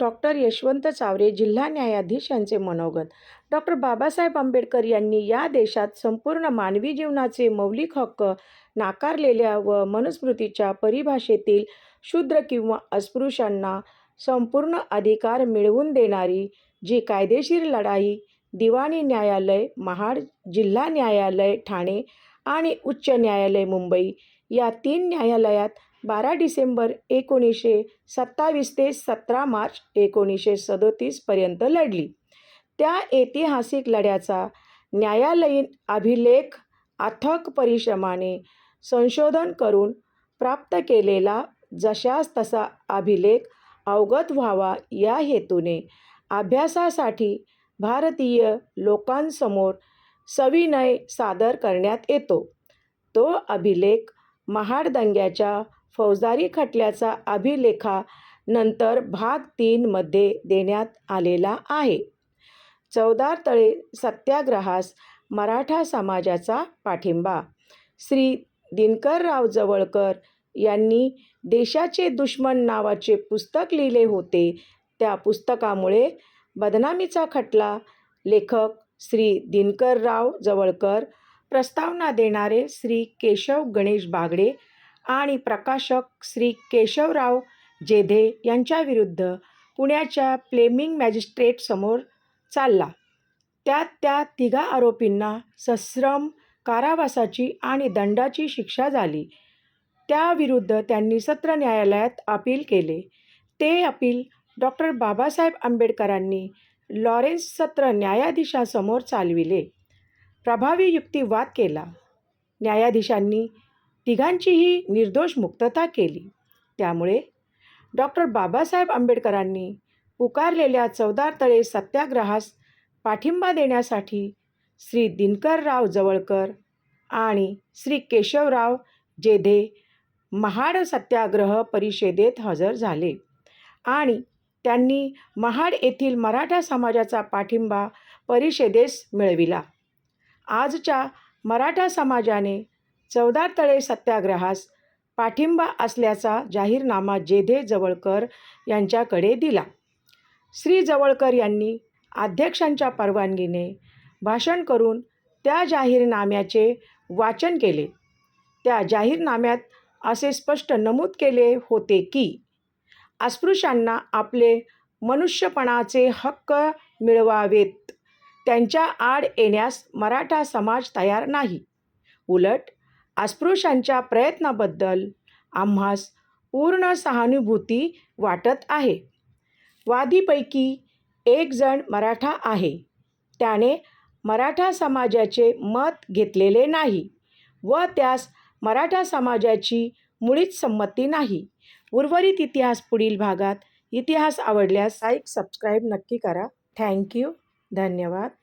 Doctor Yashwant Chaware जिल्हा न्यायाधीश यांचे मनोगत. डॉक्टर बाबासाहेब आंबेडकर यांनी या देशात संपूर्ण मानवी जीवनाचे मौलिक हक्क नाकारलेल्या व मनुस्मृतीच्या परिभाषेतील शूद्र किंवा अस्पृश्यांना संपूर्ण अधिकार मिळवून देणारी जी कायदेशीर लढाई दिवाणी न्यायालय महाड जिल्हा न्यायालय ठाणे आणि उच्च न्यायालय मुंबई या तीन न्यायालयात बारा डिसेंबर एकोणीसशे सत्तावीस ते सतरा मार्च एकोणीसशे सदोतीसपर्यंत लढली. त्या ऐतिहासिक लढ्याचा न्यायालयीन अभिलेख अथक परिश्रमाने संशोधन करून प्राप्त केलेला जशास तसा अभिलेख अवगत व्हावा या हेतूने अभ्यासासाठी भारतीय लोकांसमोर सविनय सादर करण्यात येतो. तो अभिलेख महाड दंग्याच्या फौजदारी खटल्याचा अभिलेखानंतर भाग तीनमध्ये देण्यात आलेला आहे. चौदार तळे सत्याग्रहास मराठा समाजाचा पाठिंबा. श्री दिनकरराव जवळकर यांनी देशाचे दुश्मन नावाचे पुस्तक लिहिले होते. त्या पुस्तकामुळे बदनामीचा खटला. लेखक श्री दिनकरराव जवळकर प्रस्तावना देणारे श्री केशव गणेश बागडे आणि प्रकाशक श्री केशवराव जेधे यांच्याविरुद्ध पुण्याच्या प्लेमिंग मॅजिस्ट्रेटसमोर चालला. त्यात त्या तिघा आरोपींना सश्रम कारावासाची आणि दंडाची शिक्षा झाली. त्याविरुद्ध त्यांनी सत्र न्यायालयात अपील केले. ते अपील डॉक्टर बाबासाहेब आंबेडकरांनी लॉरेन्स सत्र न्यायाधीशासमोर चालविले. प्रभावी युक्तिवाद केला. न्यायाधीशांनी तिघांचीही निर्दोष मुक्तता केली. त्यामुळे डॉक्टर बाबासाहेब आंबेडकरांनी पुकारलेल्या चौदार तळे सत्याग्रहास पाठिंबा देण्यासाठी श्री दिनकरराव जवळकर आणि श्री केशवराव जेधे महाड सत्याग्रह परिषदेत हजर झाले आणि त्यांनी महाड येथील मराठा समाजाचा पाठिंबा परिषदेस मिळविला. आजच्या मराठा समाजाने चौदार तळे सत्याग्रहास पाठिंबा असल्याचा जाहीरनामा जेधे जवळकर यांच्याकडे दिला. श्री जवळकर यांनी अध्यक्षांच्या परवानगीने भाषण करून त्या जाहीरनाम्याचे वाचन केले. त्या जाहीरनाम्यात असे स्पष्ट नमूद केले होते की अस्पृश्यांना आपले मनुष्यपणाचे हक्क मिळवावेत. त्यांच्या आड येण्यास मराठा समाज तयार नाही. उलट अस्पृश्यांच्या प्रयत्नाबद्दल आम्हास पूर्ण सहानुभूती वाटत आहे. वादीपैकी एक जण मराठा आहे. त्याने मराठा समाजाचे मत घेतलेले नाही व त्यास मराठा समाजाची मुळीच संमती नाही. उर्वरित इतिहास पुढील भागात इतिहास आवडल्यास लाईक सबस्क्राईब नक्की करा. थँक्यू धन्यवाद.